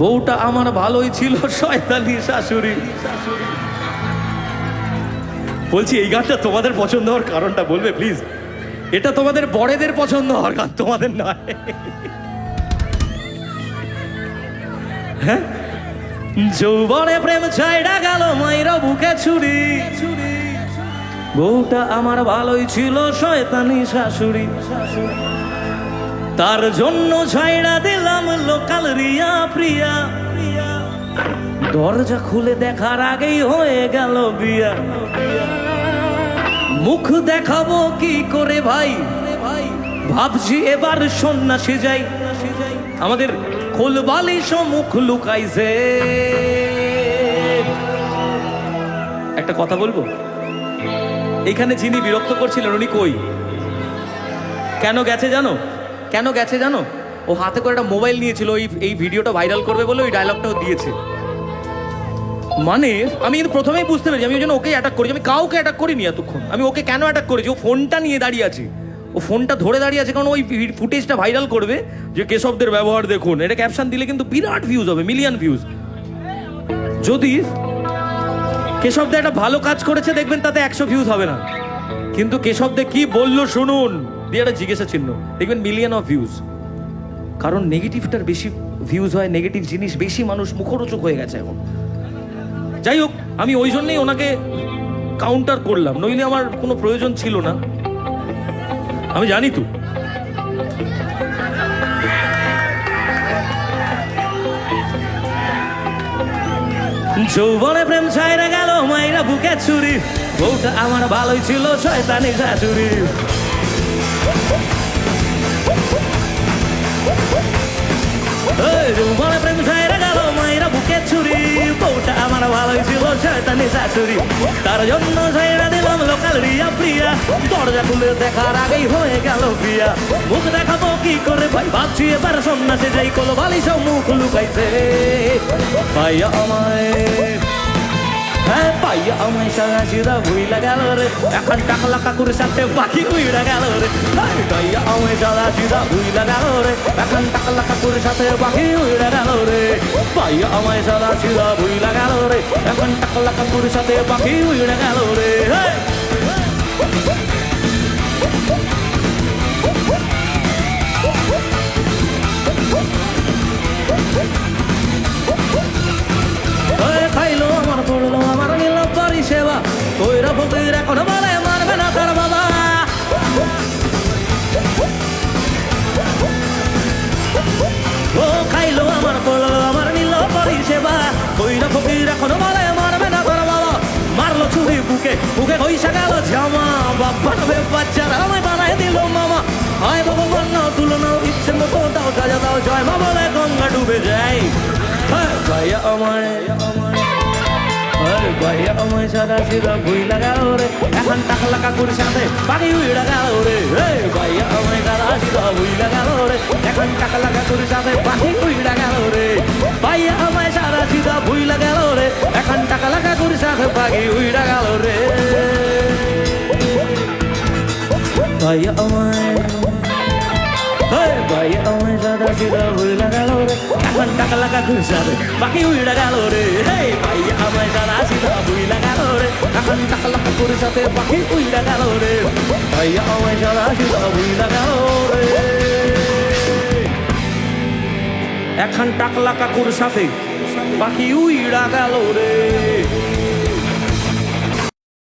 বউটা আমার ভালোই ছিল শয়তালি শাশুড়ি। বলছি, এই গানটা তোমাদের পছন্দ হওয়ার কারণটা বলবে প্লিজ এটা তোমাদের বড়েদের পছন্দ হওয়ার গান, তোমাদের নয়। হ্যাঁ? যৌবনে প্রেম ছাইড়া গেল মাইরা বুকে ছুরি। বউটা আমার ভালোই ছিল, শয়তানি শাশুড়ি। তার জন্য ছাইড়া দিলাম লোকাল রিয়া প্রিয়া। দরজা খুলে দেখার আগেই হয়ে গেল বিয়া। মুখ দেখাবো কি করে ভাই? ভাবছি এবার সন্ন্যাসী যাই। আমাদের খোলবালি মুখ লুকাইছে। একটা কথা বলব? এখানে যিনি বিরক্ত করছিলেন, উনি কই? কেন গেছে জানো? কেন গেছে জানো? ও হাতে করে একটা মোবাইল নিয়েছিল ওই এই ভিডিওটা ভাইরাল করবে বলে ওই ডায়লগটাও দিয়েছে। মানে আমি কিন্তু প্রথমেই বুঝতে পেরেছি, আমি ওই জন্য ওকে অ্যাটাক করেছি। আমি কাউকে অ্যাটাক করিনি এতক্ষণ। আমি ওকে কেন অ্যাটাক করেছি? ও ফোনটা নিয়ে দাঁড়িয়ে আছে। ও ফোনটা ধরে দাঁড়িয়ে আছে কারণ ওই ফুটেজটা ভাইরাল করবে যে কেশবদের ব্যবহার দেখুন। এটা ক্যাপশন দিলে কিন্তু বিরাট ভিউজ হবে মিলিয়ন ভিউজ যদি কেশবদা একটা ভালো কাজ করেছে, দেখবেন তাতে একশো ভিউজ হবে না। কিন্তু কেশবদে কি বলল শুনুন। দিয়ে একটা জিজ্ঞাসা চিহ্ন। দেখবেন মিলিয়ন অফ ভিউজ কারণ নেগেটিভটার বেশি ভিউজ হয় নেগেটিভ জিনিস বেশি মানুষ মুখরোচক হয়ে গেছে এখন। যাই হোক, আমি ওই জন্যই ওনাকে কাউন্টার করলাম। নইলে আমার কোনো প্রয়োজন ছিল না। আমি জানি তো। যৌবনে প্রেম ছাইরা গেল, মাইরা বুকে ছুরি। বউটা আমার ভালোই ছিল, শয়তানি শাশুড়ি শয়তানি শাশুড়ি তার জন্য ছাইরা দিলাম লোকাল রিয়া প্রিয়া। দরজা খুলে দেখার আগেই হয়ে গেল বিয়া। মুখ দেখাবো কি করে ভাই? ভাবছি এবার সন্ন্যাসে যাই কলো বালি সব মুখ লুকাইছে। ভাইয়া আমায়। হ্যাঁ পাইয়া আমায় সারা চিরা ভুইলা গেল রে। এখন টাকলা কাকুর সাথে পাখি উইড়া গেল রে। হাই, পাইয়া আমায় সারা চিরা ভুইলা গেল রে। এখন টাকলা কাকুর সাথে পাখি উইড়া গেল রে। পাইয়া আমায় সারা চিরা ভুইলা গেল রে। এখন টাকলা কাকুর সাথে পাখি উইড়া গেল রে। খাইলো আমার, পড়ল আমার, নিল পরিষেবা কইরা ফকির, এখন ভাইয়া আমায় আরে ভাইয়া আমায় সাদা সিধা ভুই লাগাও রে। এখন টাকলা কাকুর সাথে বাকি উইড়া গেল রে। ভাইয়া আমায় সাদা সিধা ভুই লাগাও রে। এখন টাকলা কাকুর সাথে বাকি উইড়া গেল রে। ভাইয়া আমায় সাদা সিধা ভুই লাগাও রে। এখন টাকলা কাকুর সাথে বাকি উইড়া গেল রে। ভাইয়া আমায় গেল রে এখন টাকা লাগা খুশারে বাকি উইড়া গেল রে হে ভাইয়া আমায় সাদা সিধা ভুইলা গেল রে এখন টাকা লাগা খুশাতে বাকি উইড়া গেল রে ভাইয়া আমায় গেল রে এখন টাকলা কাকুর সাথে বাকি উইড়া গেল রে।